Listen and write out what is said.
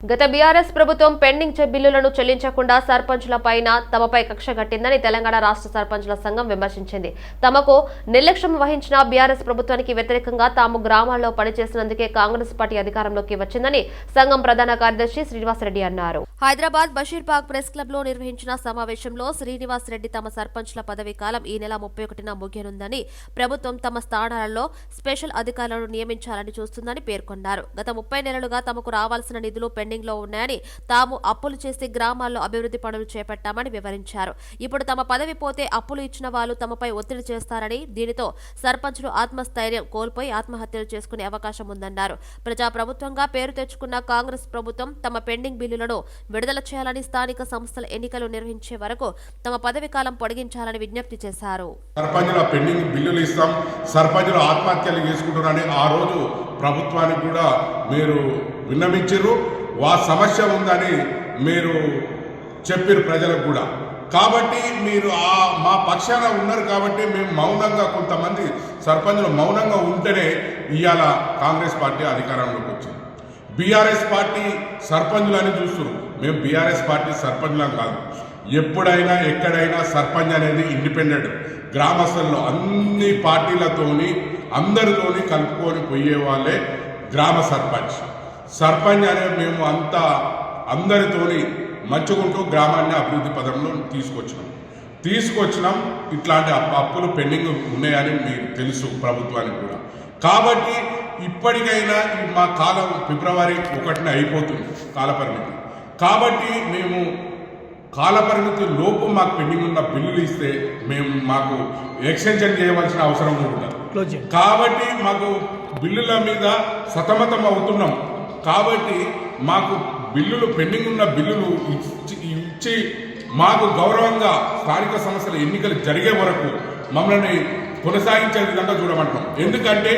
గత బీఆర్ఎస్ ప్రభుత్వం పెండింగ్ బిల్లులను చెల్లించకుండా సర్పంచులపైన తమపై కక్ష కట్టిందని తెలంగాణ రాష్ట్ర సర్పంచుల సంఘం విమర్శించింది. తమకు నిర్లక్ష్యం వహించిన బీఆర్ఎస్ ప్రభుత్వానికి వ్యతిరేకంగా తాము గ్రామాల్లో పనిచేసినందుకే కాంగ్రెస్ పార్టీ అధికారంలోకి వచ్చిందని సంఘం ప్రధాన కార్యదర్శి శ్రీనివాసరెడ్డి అన్నారు. హైదరాబాద్ బషీర్బాగ్ ప్రెస్ క్లబ్లో నిర్వహించిన సమావేశంలో శ్రీనివాస్ రెడ్డి తమ సర్పంచ్ల పదవీ కాలం ఈ నెల ముప్పై ఒకటిన ముగియనుందని ప్రభుత్వం తమ స్థానాలలో స్పెషల్ అధికారులను నియమించాలని చూస్తుందని పేర్కొన్నారు. గత ముప్పై నెలలుగా తమకు రావాల్సిన నిధులు పెండింగ్లో ఉన్నాయని తాము అప్పులు చేసి గ్రామాల్లో అభివృద్ధి పనులు చేపట్టామని వివరించారు. ఇప్పుడు తమ పదవి పోతే అప్పులు ఇచ్చిన వాళ్ళు తమపై ఒత్తిడి చేస్తారని దీనితో సర్పంచులు ఆత్మస్థైర్యం కోల్పోయి ఆత్మహత్యలు చేసుకునే అవకాశం ఉందన్నారు. ప్రజా ప్రభుత్వంగా పేరు తెచ్చుకున్న కాంగ్రెస్ ప్రభుత్వం తమ పెండింగ్ బిల్లులను విడుదల చేయాలని స్థానిక సంస్థల ఎన్నికలు నిర్వహించే వరకు తమ పదవి కాలం పొడిగించాలని విజ్ఞప్తి చేశారు. సర్పంచుల పెండింగ్ బిల్లులు ఇస్తాం సర్పంచులు ఆత్మహత్యలు చేసుకుంటున్నారని ఆ రోజు ప్రభుత్వానికి కూడా మీరు విన్నవించారు. వా సమస్య ఉందని మీరు చెప్పారు ప్రజలకు కూడా. కాబట్టి మీరు ఆ మా పక్షాన ఉన్నారు కాబట్టి మేము మౌనంగా కొంతమంది సర్పంచులు మౌనంగా ఉంటేనే ఇవాళ కాంగ్రెస్ పార్టీ అధికారంలోకి వచ్చింది. బీఆర్ఎస్ పార్టీ సర్పంచులని చూస్తున్నారు మేము బీఆర్ఎస్ పార్టీ సర్పంచులం కాదు. ఎప్పుడైనా ఎక్కడైనా సర్పంచ్ అనేది ఇండిపెండెంట్. గ్రామస్తుల్లో అన్ని పార్టీలతోని అందరితోని కలుపుకొని పోయే వాళ్ళే గ్రామ సర్పంచ్. సర్పంచ్ అనే మేము అంతా అందరితోని మంచుకుంటూ గ్రామాన్ని అభివృద్ధి పదంలో తీసుకొచ్చినాం. తీసుకొచ్చినాం. ఇట్లాంటి అప్పు- అప్పులు పెండింగ్ ఉన్నాయని మీకు తెలుసు ప్రభుత్వానికి కూడా. కాబట్టి ఇప్పటికైనా మా కాలం ఫిబ్రవరి ఒకటిన అయిపోతుంది కాలపరిమితి. కాబట్టి మేము కాలపరిమితి లోపు మాకు పెండింగ్ ఉన్న బిల్లులు ఇస్తే మేము మాకు ఎక్స్టెన్షన్ చేయవలసిన అవసరం చేయండి. కాబట్టి మాకు బిల్లుల మీద సతమతం అవుతున్నాం. కాబట్టి మాకు బిల్లులు పెండింగ్ ఉన్న బిల్లులు ఇచ్చి ఇచ్చి మాకు గౌరవంగా స్థానిక సంస్థల ఎన్నికలు జరిగే వరకు మమ్మల్ని కొనసాగించే విధంగా చూడమంటాం ఎందుకంటే